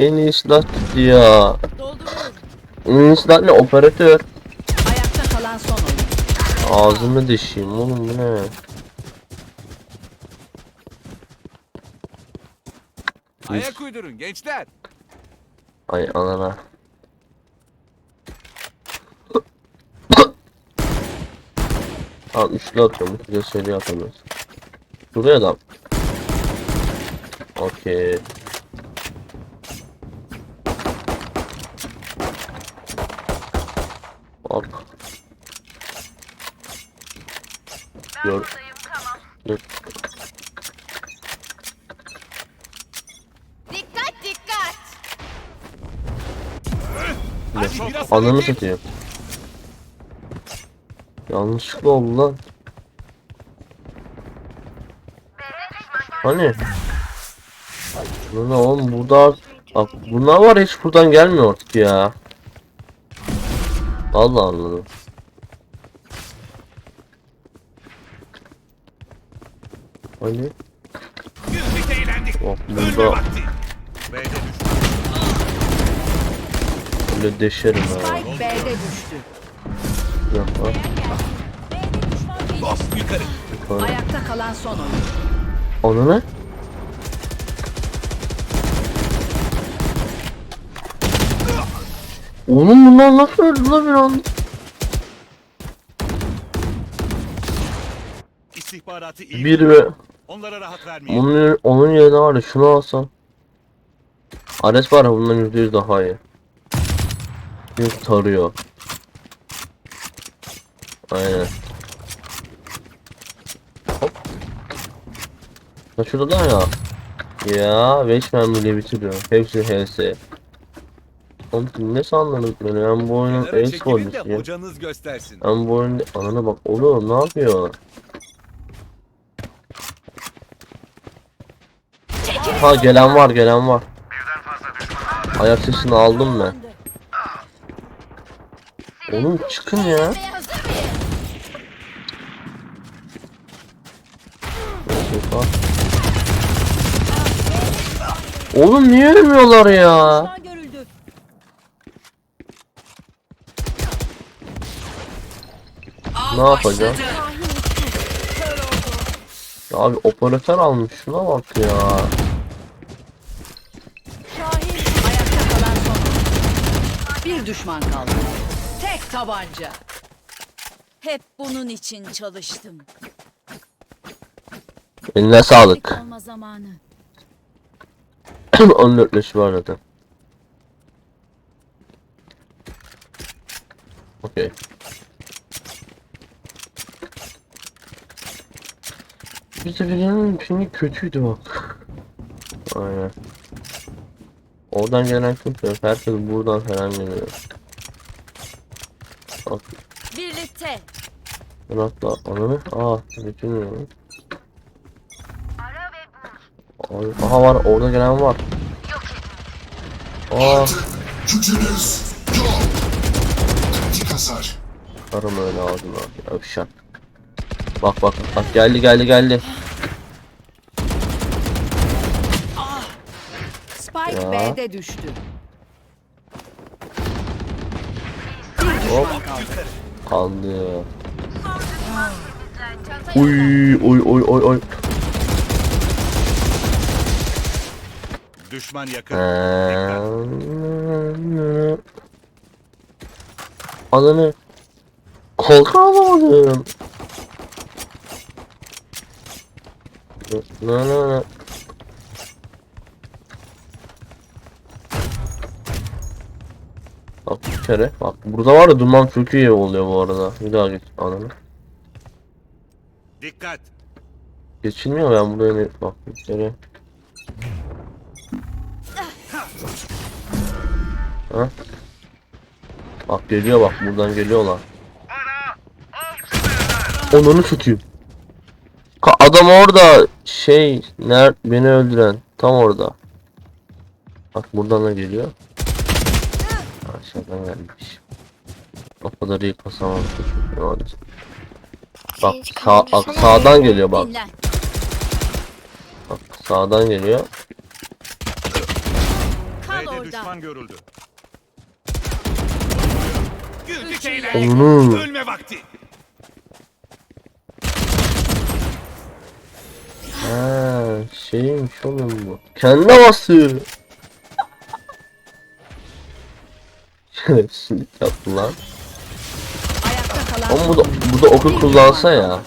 En iyi silah tuttu ya. Dolduruyorum. En iyi silah ne? Operatör. Ayakta kalan son oyun. Ağzımı dişeyim oğlum bu ne? Ayak uydurun gençler. Ay anana. Tamam üçlü atıyorum. Bir de seri atamıyoruz. Buraya adam. Okey. Hop. Gör. Dur. Dikkat dikkat. Ananı satayım. Yanlışlıkla oldu lan. Hani? Bu ne oğlum burada Bak bunlar var hiç buradan gelmiyor artık ya. Vallahi anladım. Hani? Güldük eğlendik. Bak Ölme burada vakti. B'de düşman. böyle deşerim ha. Spike B'de düştü. Yapma. Bas yukarı. Ayakta kalan son oyun. Onu ne? Oğlum bunlar nasıl öldü lan bir anda? İstihbaratı iyi. Bir ve Onlara rahat vermeyin. onun, onun yerine var ya şunu alsam. Ares var ya bundan yüzde yüz daha iyi. Yüz tarıyor. Aynen. Hop. Ya şurada da ya. Ya 5 mermiyle bitiriyor. Hepsi HS. Oğlum ne sandınız beni? Ben bu oyunun de polisiyim. hocanız göstersin. Ben bu oyunda... Anana bak oğlum ne yapıyor? Ha gelen var gelen var. Ayak sesini aldım ben. Oğlum çıkın ya. Oğlum niye ölmüyorlar ya? Düşman görüldü. Ne yapacağım? Ya abi operatör almış şuna bak ya. Şahin ayakta kalan son oyun. Bir düşman kaldı. Tek tabanca. Hep bunun için çalıştım. Eline sağlık. Olma zamanı. 14 leşi var zaten. Okey. Seferin şimdi kötüydü bak. Aynen. Oradan gelen kimse yok. Herkes buradan falan geliyor. Bak Birlikte. Murat'la ananı. Aa bütün Ay, Aha var orada gelen var. Aa Gücünüz yok. Kritik hasar. karım öyle ağzına yavşak. Bak bak bak geldi geldi geldi. Spike Ya. B'de düştü. Bir düşman kaldı. Kaldı. Uy oy oy oy oy. Düşman yakın. Ee, Dikkat. Ananı Kolka alamadım. Na na na. Bak bir kere. Bak burada var ya duman iyi oluyor bu arada. Bir daha geç ananı. Dikkat. Geçilmiyor ben buraya ne? Bak bir kere. Ha? Bak geliyor bak buradan geliyorlar. Onunu tutayım. Adam orada şey ner beni öldüren tam orada. Bak buradan da geliyor. Aşağıdan gelmiş. O kadar iyi kasamam. Bak sağ, bak, sağdan geliyor bak. Bak sağdan geliyor. Kal B'de Orada. düşman görüldü. Güldük eğlendik. Ölme vakti. Ha, şeymiş oğlum bu. Kendi havası. Şerefsizlik yaptı lan. Ayakta kalan Ama bu da, bu da oku kullansa ya.